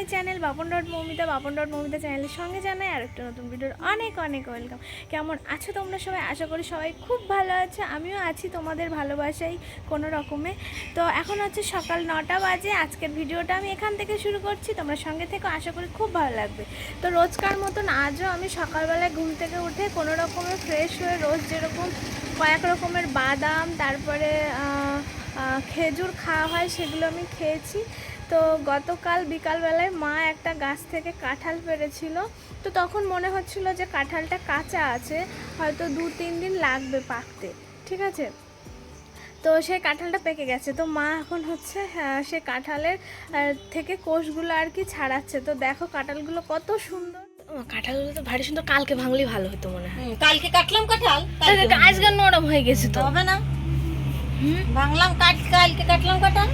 My channel Bapan dot Moumita, Bapan dot Moumita চ্যানেলের সঙ্গে জানাই আর একটা নতুন ভিডিওর অনেক অনেক ওয়েলকাম। কেমন আছো তোমরা সবাই? আশা করি সবাই খুব ভালো আছো। আমিও আছি তোমাদের ভালোবাসাই কোনো রকমে। তো এখন হচ্ছে সকাল নটা বাজে। আজকের ভিডিওটা আমি এখান থেকে শুরু করছি। তোমরা সঙ্গে থেকে, আশা করি খুব ভালো লাগবে। তো রোজকার মতন আজও আমি সকালবেলায় ঘুম থেকে উঠে কোনো রকমের ফ্রেশ হয়ে রোজ যেরকম কয়েক রকমের বাদাম, তারপরে খেজুর খাওয়া হয় সেগুলো আমি খেয়েছি। তো গতকাল বিকালবেলায় মা একটা গাছ থেকে কাঁঠাল পেরেছিল তো তখন মনে হচ্ছিল যে কাঁঠালটা কাঁচা আছে হয়তো দু তিন দিন লাগবে পাকতে ঠিক আছে? তো সেই কাঁঠালটা পেকে গেছে। তো মা এখন হচ্ছে আহ, সে কাঁঠালের থেকে কোষগুলো আর কি ছাড়াচ্ছে। তো দেখো কাঁঠালগুলো কত সুন্দর। কাঁঠালগুলো তো ভারী সুন্দর। কালকে ভাঙলেই ভালো হতো মনে হয়। কালকে কাটলাম কাঁঠাল আজকে নরম হয়ে গেছে তো। হবে না। হুম? ভাঙলাম কাট কালকে কাটলাম কাঁঠাল।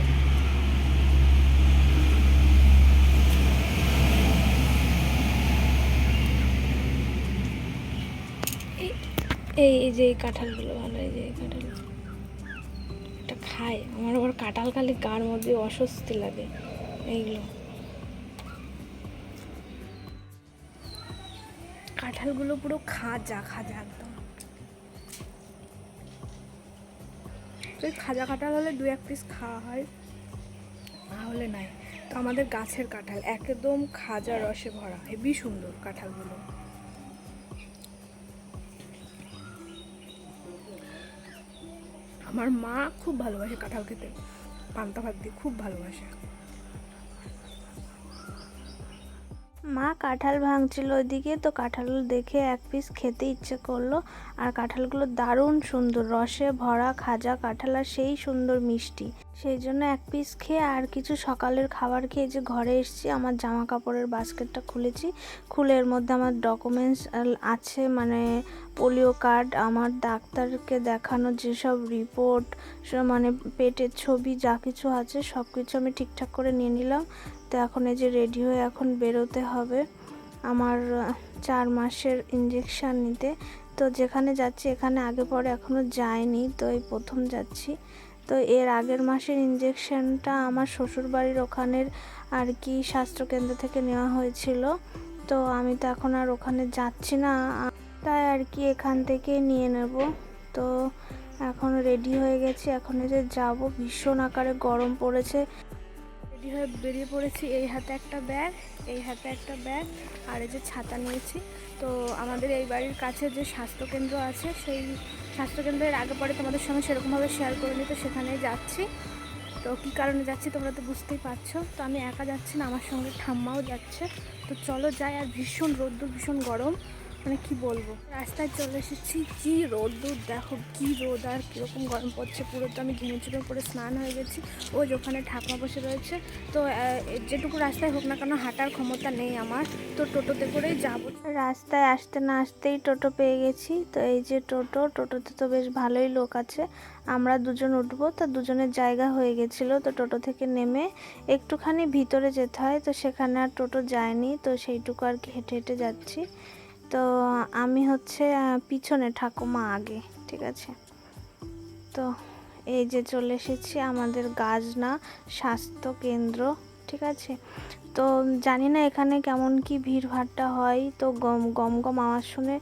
এই এই যে এই কাঁঠালগুলো, ভালো, এই যে এই কাঁঠাল এটা খাই আমার আবার কাঁঠাল খালি গার মধ্যে অস্বস্তি লাগে। এইগুলো। কাঁঠালগুলো পুরো খাজা খাজা একদম। তো খাজা কাঁঠাল হলে দু এক পিস খাওয়া হয় না হলে নাই। তো আমাদের গাছের কাঁঠাল, একদম খাজা রসে ভরা। হেবি সুন্দর কাঁঠালগুলো। আমার মা খুব ভালোবাসে কাঁঠাল খেতে পান্তা ভাত দিয়ে খুব ভালোবাসে। মা কাঁঠাল ভাঙছিল ওইদিকে, তো কাঁঠালগুলো দেখে এক পিস খেতে ইচ্ছে করল। আর কাঁঠালগুলো দারুণ সুন্দর, রসে ভরা খাজা কাঁঠাল আর সেই সুন্দর মিষ্টি। সেই জন্য এক পিস খেয়ে আর কিছু সকালের খাবার খেয়ে যে ঘরে এসেছি, আমার জামা কাপড়ের বাস্কেটটা খুলেছি। খুলে এর মধ্যে আমার ডকুমেন্টস আছে মানে পোলিও কার্ড, আমার ডাক্তারকে দেখানো যেসব রিপোর্ট মানে পেটের ছবি যা কিছু আছে সব কিছু আমি ঠিকঠাক করে নিয়ে নিলাম। তো এখন এই যে রেডি হয়ে এখন বেরোতে হবে আমার চার মাসের ইঞ্জেকশান নিতে। তো যেখানে যাচ্ছি এখানে আগে পরে এখনও যায়নি তো এই প্রথম যাচ্ছি। তো এর আগের মাসের ইঞ্জেকশনটা আমার শ্বশুরবাড়ির ওখানের আর কি স্বাস্থ্যকেন্দ্র থেকে নেওয়া হয়েছিল। তো আমি তো এখন আর ওখানে যাচ্ছি না, তাই আর কি এখান থেকে নিয়ে নেব। তো এখন রেডি হয়ে গেছি, এখন এই যে যাব। ভীষণ আকারে গরম পড়েছে। হয়ে বেরিয়ে পড়েছি, এই হাতে একটা ব্যাগ, এই হাতে একটা ব্যাগ, আর এই যে ছাতা নিয়েছি। তো আমাদের এই বাড়ির কাছে যে স্বাস্থ্যকেন্দ্র আছে, সেই স্বাস্থ্যকেন্দ্রের আগে পরে তোমাদের সঙ্গে সেরকমভাবে শেয়ার করে নিতে সেখানেই যাচ্ছি। তো কী কারণে যাচ্ছি তোমরা তো বুঝতেই পারছ। তো আমি একা যাচ্ছি না, আমার সঙ্গে ঠাম্মাও যাচ্ছে। তো চলো যাই, আর ভীষণ রোদ্দুর, ভীষণ গরম। মানে কি বলব? রাস্তায় চলে এসেছি, কি রোদ্দুর দেখো কি রোদ আর কীরকম গরম পড়ছে পুরো। তো আমি ঘেমে পরে স্নান হয়ে গেছি। ও ওখানে ঠাকমা বসে রয়েছে। তো যেটুকু রাস্তায় হোক না কেন হাঁটার ক্ষমতা নেই আমার। তো টোটোতে করেই যাব। রাস্তায় আসতে না আসতেই টোটো পেয়ে গেছি। তো এই যে টোটো, টোটোতে তো বেশ ভালোই লোক আছে। আমরা দুজন উঠবো, তো দুজনের জায়গা হয়ে গেছিল। তো টোটো থেকে নেমে একটুখানি ভিতরে যেতে হয়। তো সেখানে আর টোটো যায়নি। তো সেইটুকু আর কি হেঁটে হেঁটে যাচ্ছি। তো আমি হচ্ছে পিছনে ঠাকুমা আগে, ঠিক আছে? তো এই যে চলে এসেছি আমাদের গাজনা স্বাস্থ্য কেন্দ্র, ঠিক আছে? তো জানি না এখানে কেমন কি ভিড় ভাট্টা হয়, তো গম গম গম আওয়াজ শুনে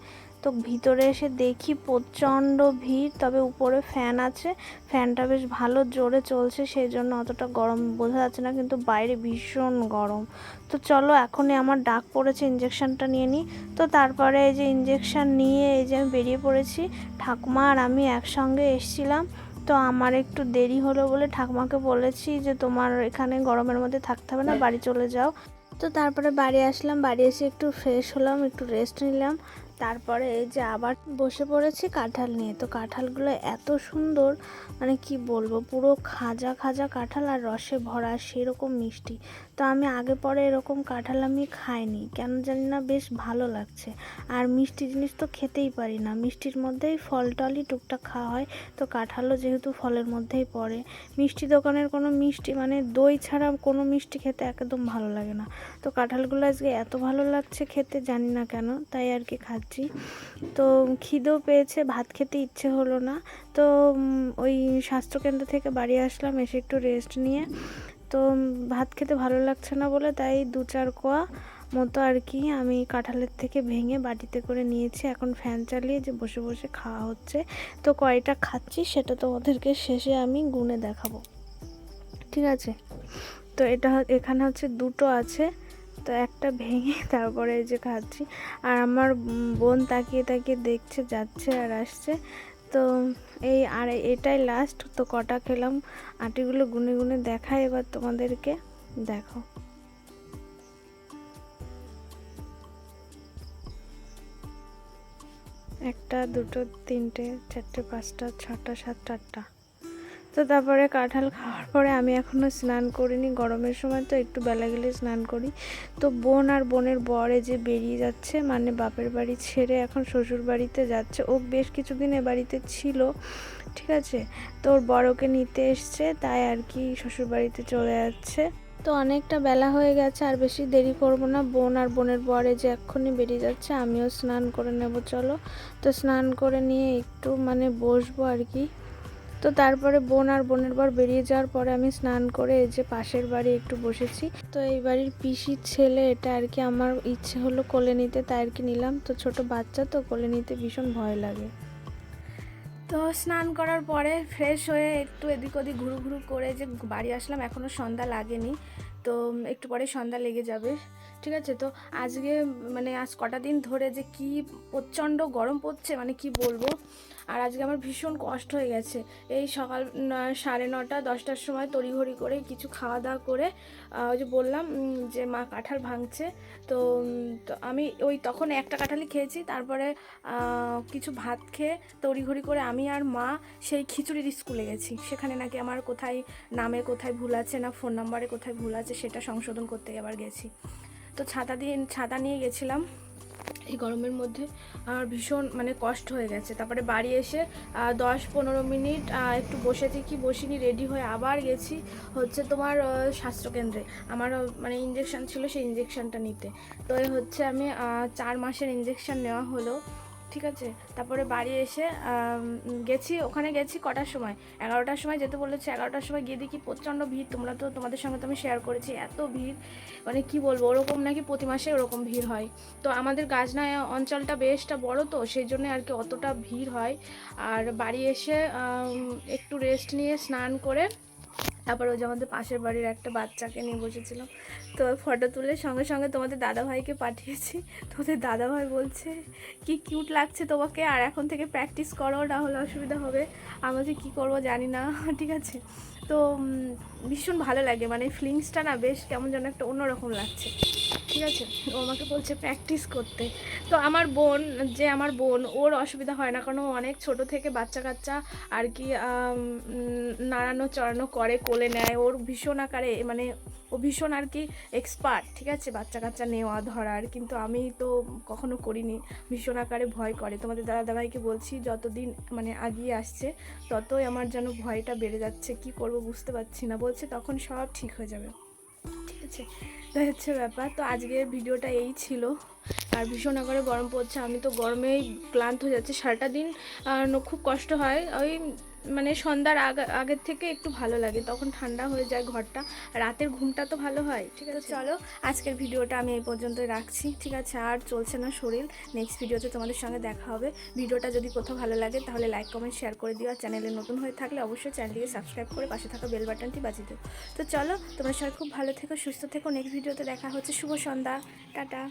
তো ভিতরে এসে দেখি প্রচণ্ড ভিড়, তবে উপরে ফ্যান আছে। ফ্যানটা বেশ ভালো জোরে চলছে সেই জন্য অতটা গরম বোঝা যাচ্ছে না, কিন্তু বাইরে ভীষণ গরম। তো চলো এখনই আমার ডাক পড়েছে ইঞ্জেকশনটা নিয়ে নিই। তো তারপরে এই যে ইঞ্জেকশন নিয়ে এই যে আমি বেরিয়ে পড়েছি, ঠাকুমা আর আমি একসঙ্গে এসছিলাম। তো আমার একটু দেরি হলো বলে ঠাকুমাকে বলেছি যে তোমার এখানে গরমের মধ্যে থাকতে হবে না, বাড়ি চলে যাও। তো তারপরে বাড়ি আসলাম, বাড়ি এসে একটু ফ্রেশ হলাম, একটু রেস্ট নিলাম। তারপরে এই যে আবার বসে পড়েছি কাঁঠাল নিয়ে। তো কাঁঠালগুলো এত সুন্দর মানে কি বলব, পুরো খাজা খাজা কাঁঠাল আর রসে ভরা, সেরকম মিষ্টি। তো আমি আগে পরে এরকম কাঁঠাল আমি খাইনি, কেন জানি না বেশ ভালো লাগছে। আর মিষ্টি জিনিস তো খেতেই পারি না, মিষ্টির মধ্যেই ফল টলই টুকটাক খাওয়া হয়। তো কাঁঠালও যেহেতু ফলের মধ্যেই পড়ে, মিষ্টি দোকানের কোনো মিষ্টি মানে দই ছাড়া কোনো মিষ্টি খেতে একদম ভালো লাগে না। তো কাঁঠালগুলো আজকে এত ভালো লাগছে খেতে, জানি না কেন, তাই আর কি খাচ্ছি। তো খিদেও পেয়েছে, ভাত খেতে ইচ্ছে হলো না। তো ওই স্বাস্থ্যকেন্দ্র থেকে বাড়ি আসলাম, এসে একটু রেস্ট নিয়ে। তো ভাত খেতে ভালো লাগছে না বলে তাই দু চার কোয়া মতো আর কি আমি কাঁঠালের থেকে ভেঙে বাটিতে করে নিয়েছি। এখন ফ্যান চালিয়ে যে বসে বসে খাওয়া হচ্ছে। তো কয়টা খাচ্ছি সেটা তোমাদেরকে শেষে আমি গুনে দেখাবো। ঠিক আছে? তো এটা এখানে হচ্ছে দুটো আছে। তো একটা ভেঙে তারপরে এই যে খাচ্ছি আর আমার বোন তাকিয়ে তাকিয়ে দেখছে, যাচ্ছে আর আসছে। তো এই, আর এটাই লাস্ট তো কটা খেলাম। আটিগুলো গুনে গুনে দেখাই এবার তোমাদেরকে। দেখো। একটা, দুটো, তিনটে, চারটে, পাঁচটা, ছটা, সাতটা, আটটা। তো তারপরে কাঁঠাল খাওয়ার পরে আমি এখনও স্নান করিনি। গরমের সময় তো একটু বেলা গেলে স্নান করি। তো বোন আর বোনের বরে যে বেরিয়ে যাচ্ছে মানে বাপের বাড়ি ছেড়ে এখন শ্বশুর বাড়িতে যাচ্ছে। ও বেশ কিছুদিন এ বাড়িতে ছিল, ঠিক আছে? তো ওর বড়কে নিতে এসছে, তাই আর কি শ্বশুর বাড়িতে চলে যাচ্ছে। তো অনেকটা বেলা হয়ে গেছে, আর বেশি দেরি করব না। বোন আর বোনের বরে যে এক্ষুনি বেরিয়ে যাচ্ছে, আমিও স্নান করে নেব, চলো। তো স্নান করে নিয়ে একটু মানে বসবো আর কি। তো তারপরে বোন আর বোনের বর বেরিয়ে যাওয়ার পরে আমি স্নান করে এই যে পাশের বাড়ি একটু বসেছি। তো এই বাড়ির পিসির ছেলে, এটা আর কি আমার ইচ্ছে হলো কোলে নিতে, তাই আর কি নিলাম। তো ছোট বাচ্চা তো কোলে নিতে ভীষণ ভয় লাগে। তো স্নান করার পরে ফ্রেশ হয়ে একটু এদিক ওদিক ঘুরু ঘুরু করে যে বাড়ি আসলাম এখনও সন্ধ্যা লাগেনি। তো একটু পরে সন্ধ্যা লেগে যাবে, ঠিক আছে? তো আজকে মানে আজ কটা দিন ধরে যে কি প্রচণ্ড গরম পড়ছে মানে কি বলব? আর আজকে আমার ভীষণ কষ্ট হয়ে গেছে। এই সকাল সাড়ে নটা, দশটার সময় তড়িঘড়ি করে কিছু খাওয়া দাওয়া করে ওই যে বললাম যে মা কাঁঠাল ভাঙছে, তো আমি ওই তখন একটা কাঁঠালই খেয়েছি, তারপরে কিছু ভাত খেয়ে তড়িঘড়ি করে আমি আর মা সেই খিচুড়ির স্কুলে গেছি। সেখানে নাকি আমার কোথায় নামে কোথায় ভুল আছে না ফোন নাম্বারে কোথায় ভুল আছে সেটা সংশোধন করতে আবার গেছি। তো ছাতা দিয়ে, ছাতা নিয়ে গেছিলাম এই গরমের মধ্যে আমার ভীষণ মানে কষ্ট হয়ে গেছে। তারপরে বাড়ি এসে দশ পনেরো মিনিট একটু বসে থেকে বসিনি রেডি হয়ে আবার গেছি হচ্ছে তোমার স্বাস্থ্যকেন্দ্রে। আমার মানে ইঞ্জেকশান ছিল সেই ইঞ্জেকশানটা নিতে। তো হচ্ছে আমি চার মাসের ইঞ্জেকশান নেওয়া হলো। ঠিক আছে? তারপরে বাড়ি এসে গেছি, ওখানে গেছি কটার সময়? এগারোটার সময় যেতে বলেছে, এগারোটার সময় গিয়ে দেখি প্রচণ্ড ভিড়। তোমরা তো তোমাদের সঙ্গে তো আমি শেয়ার করেছি, এত ভিড়। মানে কি বলব, ওরকম নাকি প্রতি মাসে ওরকম ভিড় হয়। তো আমাদের গাজনা অঞ্চলটা বেশটা বড় তো, সেই জন্য আর কি অতটা ভিড় হয়। আর বাড়ি এসে একটু রেস্ট নিয়ে স্নান করে তারপর ওই যে আমাদের পাশের বাড়ির একটা বাচ্চাকে নিয়ে বসেছিলাম। তো ফটো তুলে সঙ্গে সঙ্গে তোমাদের দাদাভাইকে পাঠিয়েছি। তোমাদের দাদাভাই বলছে, কি কিউট লাগছে তোমাকে, আর এখন থেকে প্র্যাকটিস করো, না হলে অসুবিধা হবে। আমি যে কী করব জানি না। ঠিক আছে? তো ভীষণ ভালো লাগে। মানে ফিলিংসটা না বেশ কেমন যেন একটা অন্যরকম লাগছে। ঠিক আছে? ও আমাকে বলছে প্র্যাকটিস করতে। তো আমার বোন, যে আমার বোন, ওর অসুবিধা হয় না। কারণ ও অনেক ছোট থেকে বাচ্চা কাচ্চা আর কি নাড়ানো চড়ানো করে কোলে নেয়, ওর ভীষণ আকারে মানে ও ভীষণ আর কি এক্সপার্ট ঠিক আছে? বাচ্চা কাচ্চা নেওয়া, ধরার, কিন্তু আমি তো কখনো করিনি। ভীষণ আকারে ভয় করে। তোমাদের দাদা দাদাভাইকে বলছি, যতদিন মানে আগিয়ে আসছে, ততই আমার যেন ভয়টা বেড়ে যাচ্ছে। কি করব বুঝতে পারছি না। বলছে তখন সব ঠিক হয়ে যাবে। ঠিক আছে? তাই হচ্ছে ব্যাপার। তো আজকের ভিডিওটা এই ছিল। আর ভীষণ আকারে গরম পড়ছে। আমি তো গরমেই ক্লান্ত হয়ে যাচ্ছি। সারাটা দিন খুব কষ্ট হয়। ওই মানে সন্ধ্যার আগে আগের থেকে একটু ভালো লাগে তখন ঠান্ডা হয়ে যায় ঘরটা রাতের ঘুমটা তো ভালো হয় ঠিক আছে? চলো আজকের ভিডিওটা আমি এই পর্যন্ত রাখছি ঠিক আছে? আর চলছে না শরীর নেক্সট ভিডিওতে তোমাদের সঙ্গে দেখা হবে। ভিডিওটা যদি কোথাও ভালো লাগে তাহলে লাইক কমেন্ট শেয়ার করে দিও আর চ্যানেলে নতুন হয়ে থাকলে অবশ্যই চ্যানেলটিকে সাবস্ক্রাইব করে পাশে থাকা বেল বাটনটি বাজিয়ে দিও। তো চলো তোমরা সবাই খুব ভালো থেকো সুস্থ থেকো নেক্সট ভিডিওতে দেখা হচ্ছে শুভ সন্ধ্যা টাটা।